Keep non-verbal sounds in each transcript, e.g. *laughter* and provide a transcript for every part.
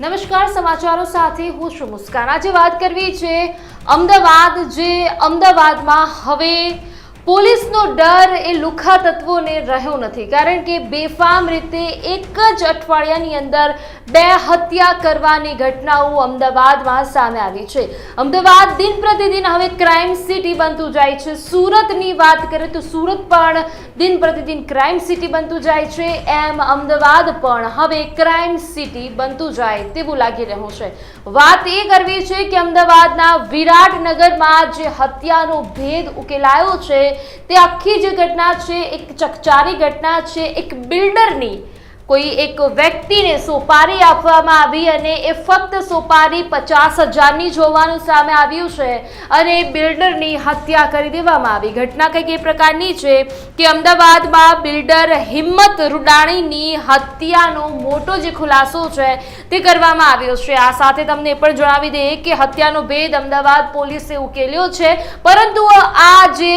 નમસ્કાર સમાચારો સાથે હું છું મુસ્કાન. આજે વાત કરવી છે અમદાવાદ જે અમદાવાદમાં હવે પોલીસનો ડર એ લુખા તત્વોને રહ્યો નથી. કારણ કે બેફામ રીતે એક જ અઠવાડિયાની અંદર બે હત્યા કરવાની ઘટનાઓ અમદાવાદમાં સામે આવી છે. અમદાવાદ દિન પ્રતિદિન હવે ક્રાઇમ સિટી બનતું જાય છે. સુરતની વાત કરીએ તો સુરત પણ દિન પ્રતિદિન ક્રાઇમ સિટી બનતું જાય છે. એમ અમદાવાદ પણ હવે ક્રાઇમ સિટી બનતું જાય તેવું લાગી રહ્યું છે. વાત એ કરવી છે કે અમદાવાદના વિરાટનગરમાં જે હત્યાનો ભેદ ઉકેલાયો છે તે આખી જે ઘટના છે એક ચકચારી ઘટના છે એક બિલ્ડરની કોઈ એક વ્યક્તિને સોપારી આપવામાં આવી અને એ ફક્ત સોપારી પચાસ હજારની જોવાનું સામે આવ્યું છે અને એ બિલ્ડરની હત્યા કરી દેવામાં આવી. ઘટના કંઈક એ પ્રકારની છે કે અમદાવાદમાં બિલ્ડર હિંમત રૂડાણીની હત્યાનો મોટો જે ખુલાસો છે તે કરવામાં આવ્યો છે. આ સાથે તમને પણ જણાવી દઈએ કે હત્યાનો ભેદ અમદાવાદ પોલીસે ઉકેલ્યો છે. પરંતુ આ જે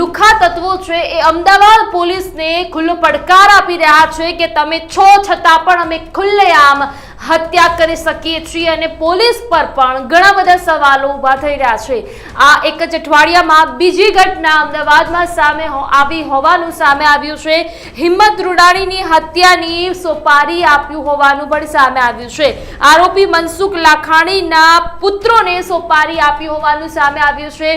લુખા તત્વો છે એ અમદાવાદ પોલીસને ખુલ્લો પડકાર આપી રહ્યા છે કે તમે છો છતાં પણ અમે ખુલ્લેઆમ હત્યા કરી શકીએ છીએ અને પોલીસ પર પણ ઘણા બધા સવાલો ઊભા થઈ રહ્યા છે. આ એક જ અઠવાડિયામાં બીજી ઘટના અમદાવાદમાં સામે આવી હોવાનું સામે આવ્યું છે. હિંમત રૂડાણીની હત્યાની સોપારી આપ્યું હોવાનું પણ સામે આવ્યું છે. આરોપી મનસુખ લાખાણીના પુત્રોને સોપારી આપી હોવાનું સામે આવ્યું છે.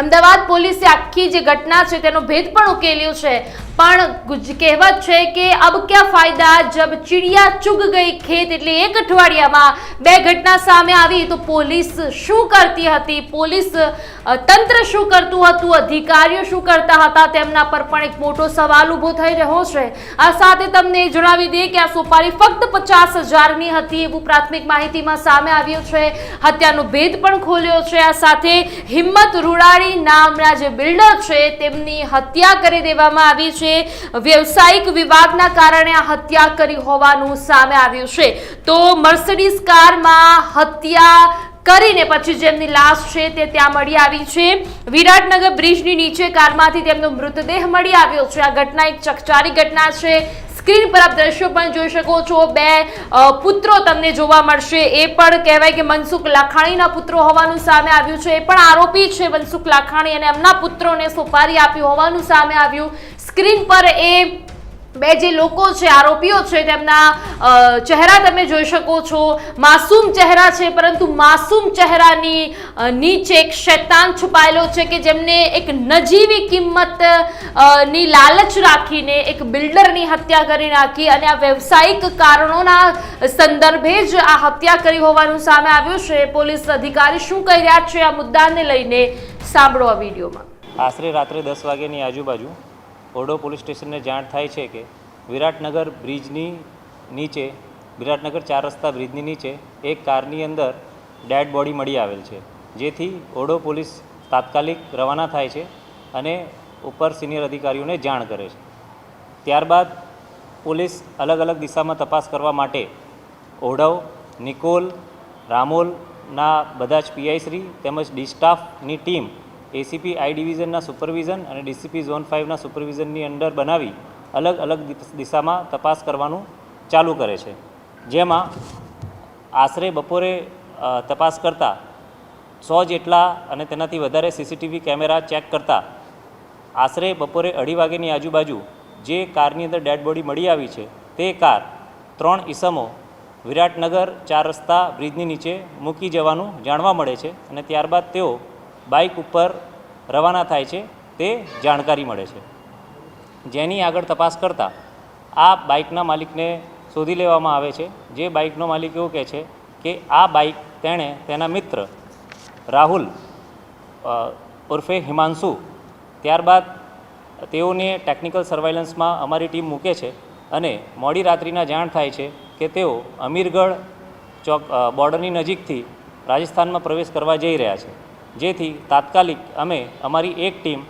અમદાવાદ પોલીસે આખી જે ઘટના છે તેનો ભેદ પણ ઉકેલ્યો છે. પણ કહેવત છે કે અબ ક્યા ફાયદા? જબ ચિડિયા ચુગ ગઈ ખેત એટલે એક અઠવાડિયામાં બે ઘટના સામે આવી તો પોલીસ શું કરતી હતી? પોલીસ તંત્ર શું કરતું હતું? અધિકારીઓ શું કરતા હતા? તેમના પર પણ એક મોટો સવાલ ઊભો થઈ રહ્યો છે. આ સાથે તમને જણાવી દઈએ કે આ સોપારી ફક્ત પચાસ હજારની હતી એવું પ્રાથમિક માહિતીમાં સામે આવ્યું છે. હત્યાનો ભેદ પણ ખોલ્યો છે. આ સાથે હિંમત રૂડાણી નામના જે બિલ્ડર છે, તેમની હત્યા કરી દેવામાં આવી છે. વ્યવસાયિક વિવાદના કારણે આ હત્યા કરી હોવાનું સામે આવ્યું છે. તો મર્સિડીઝ કારમાં હત્યા કરીને પછી જેમની લાશ છે તે ત્યાં મળી આવી છે. વિરાટનગર બ્રિજની નીચે કારમાંથી તેમનો મૃતદેહ મળી આવ્યો છે. આ ઘટના એક ચકચારી ઘટના છે. સ્ક્રીન પર આપ દ્રશ્યો પણ જોઈ શકો છો. બે પુત્રો તમને જોવા મળશે. એ પણ કહેવાય કે મનસુખ લાખાણીના પુત્રો હોવાનું સામે આવ્યું છે. એ પણ આરોપી છે મનસુખ લાખાણી અને એમના પુત્રોને સોપારી આપી હોવાનું સામે આવ્યું. સ્ક્રીન પર એ બે જે લોકો છે, આરોપીઓ છે, તેમના ચહેરા તમે જોઈ શકો છો. માસૂમ ચહેરા છે, પરંતુ માસૂમ ચહેરાની નીચે એક શૈતાન છુપાયેલો છે કે જેમને એક નજીવી કિંમતની લાલચ રાખીને એક બિલ્ડરની હત્યા કરી નાખી અને આ વ્યવસાયિક કારણોના સંદર્ભે જ આ હત્યા કરી હોવાનું સામે આવ્યું છે. પોલીસ અધિકારી શું કહી રહ્યા છે, આ મુદ્દાને લઈને સાંભળો આ વિડીયોમાં. આશરે રાત્રે દસ વાગ્યાની આજુબાજુ ઓરડો પોલીસ સ્ટેશનને જાણ થાય છે કે વિરાટનગર બ્રિજની નીચે, વિરાટનગર ચાર રસ્તા બ્રિજની નીચે એક કારની અંદર ડેડ બોડી મળી આવેલ છે. જેથી ઓરડો પોલીસ તાત્કાલિક રવાના થાય છે અને ઉપર સિનિયર અધિકારીઓને જાણ કરે છે. ત્યારબાદ પોલીસ અલગ અલગ દિશામાં તપાસ કરવા માટે ઓઢવ નિકોલ, રામોલના બધા જ પીઆઈશ્રી તેમજ ડી સ્ટાફની ટીમ એસીપી આઈ ડિવિઝનના સુપરવિઝન અને ડીસીપી ઝોન ફાઇવના સુપરવિઝનની અંડર બનાવી અલગ અલગ દિશામાં તપાસ કરવાનું ચાલુ કરે છે. જેમાં આશરે બપોરે તપાસ કરતાં સો જેટલા અને તેનાથી વધારે સીસીટીવી કેમેરા ચેક કરતાં આશરે બપોરે અઢી વાગ્યાની આજુબાજુ જે કારની અંદર ડેડ બોડી મળી આવી છે તે કાર ત્રણ ઈસમો વિરાટનગર ચાર રસ્તા બ્રિજની નીચે મૂકી જવાનું જાણવા મળે છે અને ત્યારબાદ તેઓ બાઇક ઉપર રવાના થાય છે, તે જાણકારી મળે છે. જેની આગળ તપાસ કરતાં આ બાઇકના માલિકને શોધી લેવામાં આવે છે. જે બાઇકનો માલિક એવું કહે છે કે આ બાઇક તેણે તેના મિત્ર રાહુલ ઉર્ફે હિમાંશુ ત્યારબાદ તેઓને ટેકનિકલ સર્વાઇલન્સમાં અમારી ટીમ મૂકે છે અને મોડી રાત્રિના જાણ થાય છે કે તેઓ અમીરગઢ ચોક બોર્ડરની નજીકથી રાજસ્થાનમાં પ્રવેશ કરવા જઈ રહ્યા છે. જેથી તાત્કાલિક અમે અમારી એક ટીમ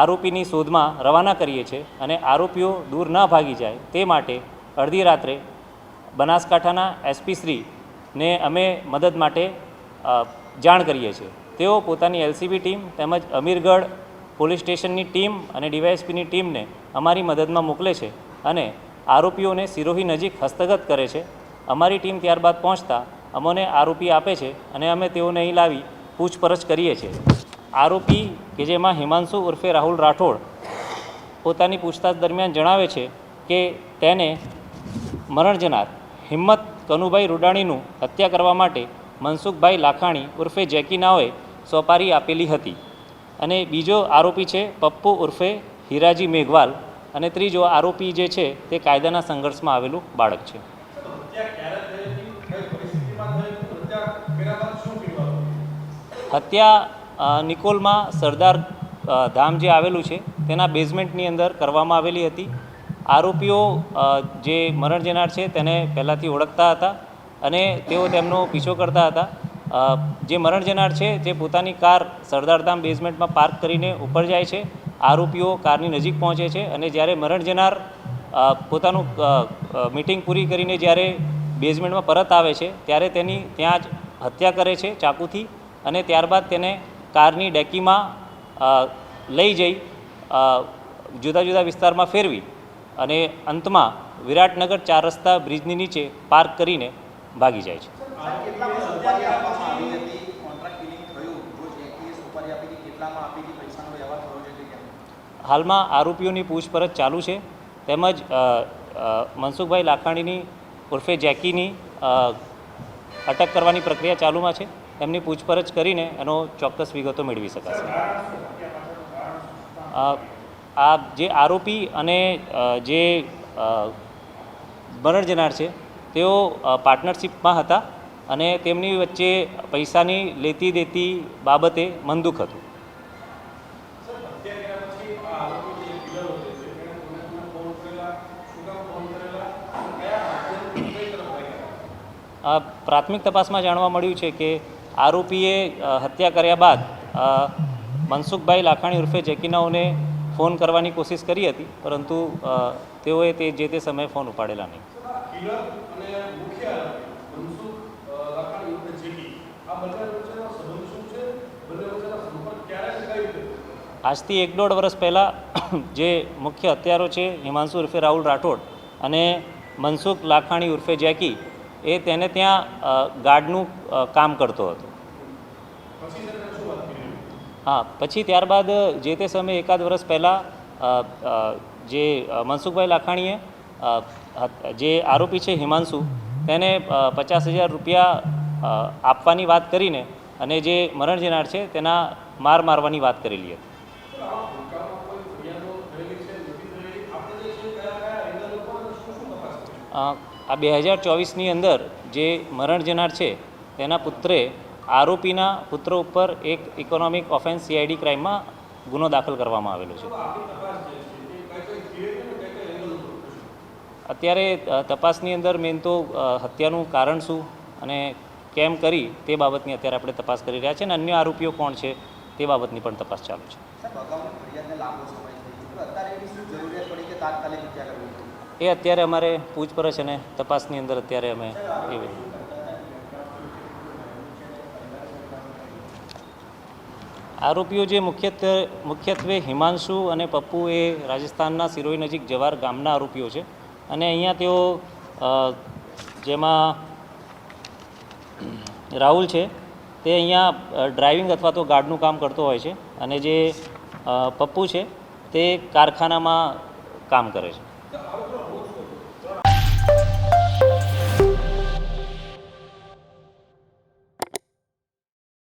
આરોપીની શોધમાં રવાના કરીએ છીએ અને આરોપીઓ દૂર ન ભાગી જાય તે માટે અડધી રાત્રે બનાસકાંઠાના એસપી શ્રીને અમે મદદ માટે જાણ કરીએ છીએ. તેઓ પોતાની એલસીબી ટીમ તેમજ અમીરગઢ પોલીસ સ્ટેશનની ટીમ અને ડીવાયએસપીની ટીમને અમારી મદદમાં મોકલે છે અને આરોપીઓને સિરોહી નજીક હસ્તગત કરે છે. અમારી ટીમ ત્યારબાદ પહોંચતા અમોને આરોપી આપે છે અને અમે તેઓને અહીં લાવી પૂછપરછ કરીએ છીએ. આરોપી કે જેમાં હિમાંશુ ઉર્ફે રાહુલ રાઠોડ પોતાની પૂછતાછ દરમિયાન જણાવે છે કે તેને મરણ જનાર હિંમત કનુભાઈ રૂડાણીનું હત્યા કરવા માટે મનસુખભાઈ લાખાણી ઉર્ફે જેકી નાઓએ સોપારી આપેલી હતી. અને બીજો આરોપી છે પપ્પુ ઉર્ફે હીરાજી મેઘવાલ અને ત્રીજો આરોપી જે છે તે કાયદાના સંઘર્ષમાં આવેલું બાળક છે. હત્યા નિકોલમાં સરદાર ધામ જે આવેલું છે, તેના બેઝમેન્ટની અંદર કરવામાં આવેલી હતી. આરોપીઓ જે મરણ જનાર છે, તેને પહેલાંથી ઓળખતા હતા અને તેઓ તેમનો પીછો કરતા હતા. જે મરણ જનાર છે, તે પોતાની કાર સરદાર ધામ બેઝમેન્ટમાં પાર્ક કરીને ઉપર જાય છે. આરોપીઓ કારની નજીક પહોંચે છે અને જ્યારે મરણ જનાર પોતાનું મીટિંગ પૂરી કરીને જ્યારે બેઝમેન્ટમાં પરત આવે છે, ત્યારે તેની ત્યાં જ હત્યા કરે છે, ચાકુથી. અને ત્યારબાદ તેને કારની ડેકીમાં લઈ જઈ જુદા જુદા વિસ્તારમાં ફેરવી અને અંતમાં વિરાટનગર ચાર રસ્તા બ્રિજની નીચે પાર્ક કરીને ભાગી જાય છે. હાલમાં આરોપીઓની પૂછપરછ ચાલુ છે. તેમજ મનસુખભાઈ લાખાણીની ઉર્ફે જેકીની અટક કરવાની પ્રક્રિયા ચાલુમાં છે. એમની પૂછપરછ કરીને એનો ચોક્કસ વિગતો મેળવી શકાશે. આ જે આરોપી અને જે અ, મરણ જનાર છે તેઓ પાર્ટનરશિપમાં હતા અને તેમની વચ્ચે પૈસાની લેતી દેતી બાબતે મનદુખ હતું. પ્રાથમિક તપાસમાં જાણવા મળ્યું છે કે આરોપીએ હત્યા કર્યા બાદ મનસુખભાઈ લાખાણી ઉર્ફે જેકીનાઓને ફોન કરવાની કોશિશ કરી હતી પરંતુ તેઓએ તે જે તે સમયે ફોન ઉપાડેલા નહીં. આજથી એક દોઢ વર્ષ પહેલાં *clears throat* જે મુખ્ય હત્યારો છે હિમાંશુ ઉર્ફે રાહુલ રાઠોડ અને મનસુખ લાખાણી ઉર્ફે જેકી એ તેને ત્યાં ગાર્ડનું કામ કરતો હતો. હા, પછી ત્યારબાદ જે તે સમયે એકાદ વર્ષ પહેલાં જે મનસુખભાઈ લાખાણીએ જે આરોપી છે હિમાંશુ, તેને પચાસ હજાર રૂપિયા આપવાની વાત કરીને અને જે મરણ જનાર છે તેના માર મારવાની વાત કરેલી હતી. આ બે હજાર ચોવીસની અંદર જે મરણ જનાર છે, તેના પુત્રે આરોપીના પુત્ર ઉપર એક ઇકોનોમિક ઓફેન્સ સીઆઈડી ક્રાઇમમાં ગુનો દાખલ કરવામાં આવેલો છે. અત્યારે તપાસની અંદર મેન તો હત્યાનું કારણ શું અને કેમ કરી તે બાબતની અત્યારે આપણે તપાસ કરી રહ્યા છે અને અન્ય આરોપીઓ કોણ છે તે બાબતની પણ તપાસ ચાલુ છે. એ અત્યારે અમારે પૂછપરછ અને તપાસની અંદર અત્યારે અમે એવી આરોપીઓ જે મુખ્યત્વે મુખ્યત્વે હિમાંશુ અને પપ્પુ એ રાજસ્થાનના સિરોહી નજીક જવાર ગામના આરોપીઓ છે. અને અહીંયા તેઓ જેમાં રાહુલ છે, તે અહીંયા ડ્રાઇવિંગ અથવા તો ગાર્ડનું કામ કરતો હોય છે અને જે પપ્પુ છે, તે કારખાનામાં કામ કરે છે.